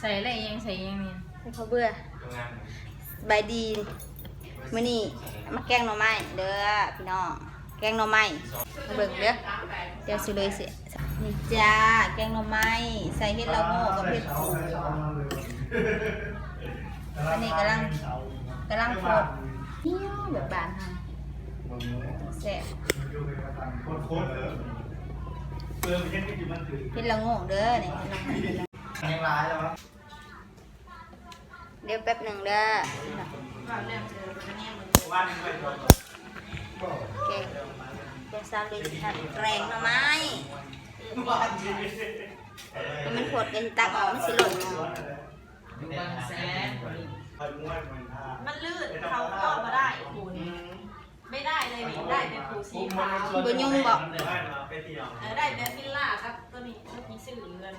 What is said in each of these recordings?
ใส่อะไรยังใส่ยังเนี่ยให้เขาเบื่อใบายดีมื้อนี้มาแกงหน่อไม้เด้อพี่น้อง แกงหน่อไม้มาเบิ่งเด้อเดี๋ยวสิเลยสินี่จ้า แกงหน่อไม้ใส่เห็ดละโง่กับเห็ดปูอันนี้กำลังกำลังโคตรเหี้ยวแบบบานเฮาแซ่บโคตรเออเปลืองไม่ใช่ที่มันถือเห็ดละโง่เด้อนี่เห็ดละโง่ ยังร้ายแล้ววะ เดี๋ยวแป๊บหนึ่งเด้อวันนึงไปตัวแกงแกงซาลิสค่ะแกงหน่อไม้วันนี้แล้วมันโคตรกันตักออกมันสิหล่นมันลื่นเขาก็มาได้ปูนี่ไม่ได้เลยนี่ได้เป็นปูสีขาวบ่ยุ่งบ่ได้มาไปเออได้เป็นฟิลล่าครับตัวนี้ตัวนี้สื่อเรือน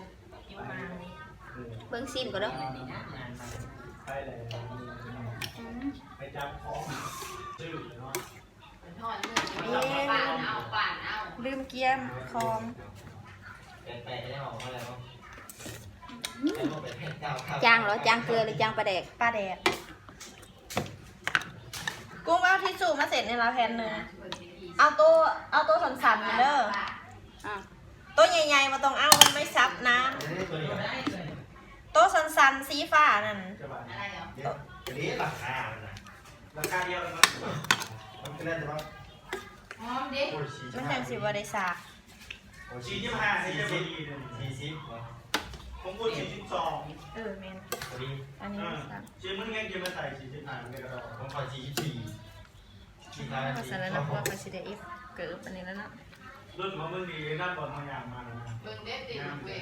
อวมาเบิ่งซิมก่อนเด้ เลยไปจับของซื้อเลยเนาะทอดเนื้อป่านเอาป่านเอาลืมเกียมคอมแปลกๆได้บอกว่าอะไรบ้างเป็นเพชรเก้าครับจางเหรอจางเกลือหรือจางปลาแดกปลาแดดกุ้งเอาทิชชู่มาเสร็จในละแผ่นหนึ่งเอาตัวเอาตัวสันๆมาเด้ออะตัวใหญ่ๆมาต้องเอามันไม่ซับนะตัวนี้ตัว สันๆสีฟ้านั่นจะบ้าอะไรเหรอเดี๋ยวนี้ราคาราคาเดียวมันมันก็ได้แต่ว่าหอมดิโอ้ยสี่มันแทนสิบริษัทสี่สิบห้าสี่สิบสี่สิบผมพูดสี่สิบสองเออเมนพอดีอันนี้ไม่ซับเชื่อมึงงั้นเกมมาใส่สี่สิบห้าไม่ก็ได้ผมขอสี่สิบสี่สี่ท้ายภาสี่ษาแล้วนะเพราะว่าภาษาเดอิฟเกิดอันนี้แล้วเนาะรุ่นของมึงดีน่าบอลบางอย่างมาเลยนะ เบิ่งเด็ดติเว้ย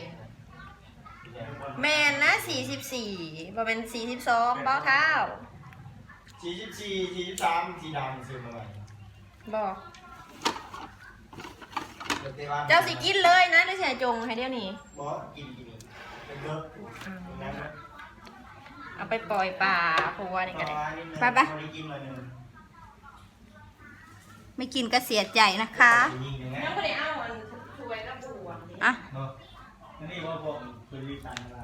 แมนนะสี่สิบสี่พอเป็นสี่สิบสองเบ้าเท้าสี่สิบสี่สี่สิบสามสีดำซื้อมาใหม่บอกเดี๋ยวเตะวันเจ้าสิกินเลยนะหรือเสียจงให้เดี๋ยวนี้บอสกินกินเป็นเยอะนั้นนะเอาไปปล่อยป่าผัวนี่ก็ได้กินหน่อยนึงไม่กินก็เสียใจนะคะ นี่ว่าผมคือรีตันอะไร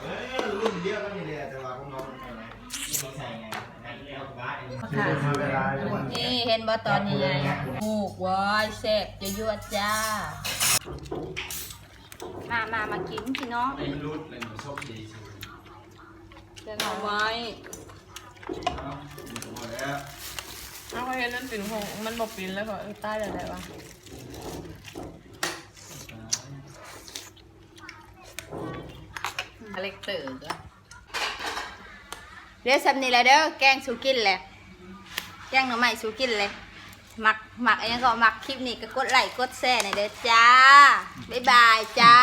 เอ้ยรุ่นเดียวกันนี่เลยแต่ว่าพวกน้องมันอะไรไม่ใส่ไงเอาบ้าเองคือเวลานี่เห็นบ่ตอนนี้หมูกวายแซ่บจะยวดจ้า มามามากินพี่น้องไอ้รุ่นเลยชอบดีสุดแกงหน่อไม้หมดแล้วเอาไปเห็นนั่นปิ่นหงมันบอกปิ่นแล้วก็เออใต้อะไรวะาเล็กเตอร์ก็เดี๋ยวสำนีแล้วเด้อแกงสูกินแหละแกงหน่อไม้สูกินเลยหมักหมักอันนี้ก็หมักคลิปนี้ก็กดไลค์กดแชร์หน่อยเด้อจ้าบ๊ายบายจ้า